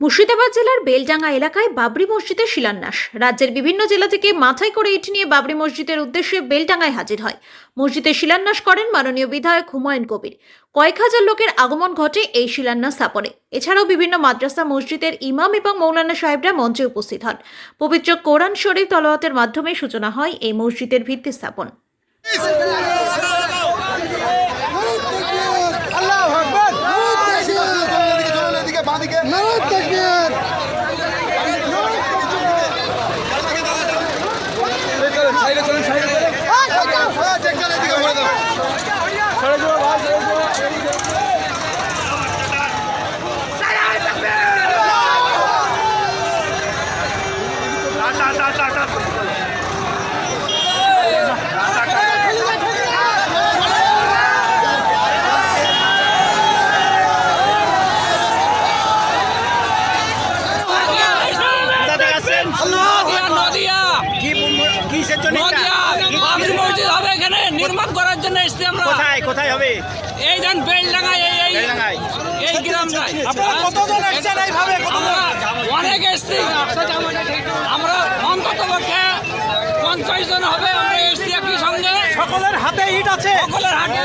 মুর্শিদাবাদ জেলার বেলডাঙ্গা এলাকায় বাবরি মসজিদের শিলান্যাস। রাজ্যের বিভিন্ন জেলা থেকে মাথায় করে ইট নিয়ে বাবরি মসজিদের উদ্দেশ্যে বেলডাঙ্গায় হাজির হয়। মসজিদের শিলান্যাস করেন মাননীয় বিধায়ক হুমায়ুন কবির। কয়েক হাজার লোকের আগমন ঘটে এই শিলান্যাস স্থাপনে। এছাড়াও বিভিন্ন মাদ্রাসা, মসজিদের ইমাম এবং মৌলানা সাহেবরা মঞ্চে উপস্থিত হন। পবিত্র কোরআন শরীফ তলাওয়াতের মাধ্যমে সূচনা হয় এই মসজিদের ভিত্তি স্থাপন। tekbir মসজিদ হবে এখানে নির্মাণ করার জন্য এসছি আমরা। কোথায় কোথায় হবে? এই দেন বেলডাঙ্গা এই এই এই গ্রামটায়। আপনারা কতজন এসছেন এইভাবে? অনেক এসছি। আমরা অন্তত পক্ষে পঞ্চাশ জন হবে আমরা এসছি একই সঙ্গে। সকলের হাতে ইট আছে। সকলের হাতে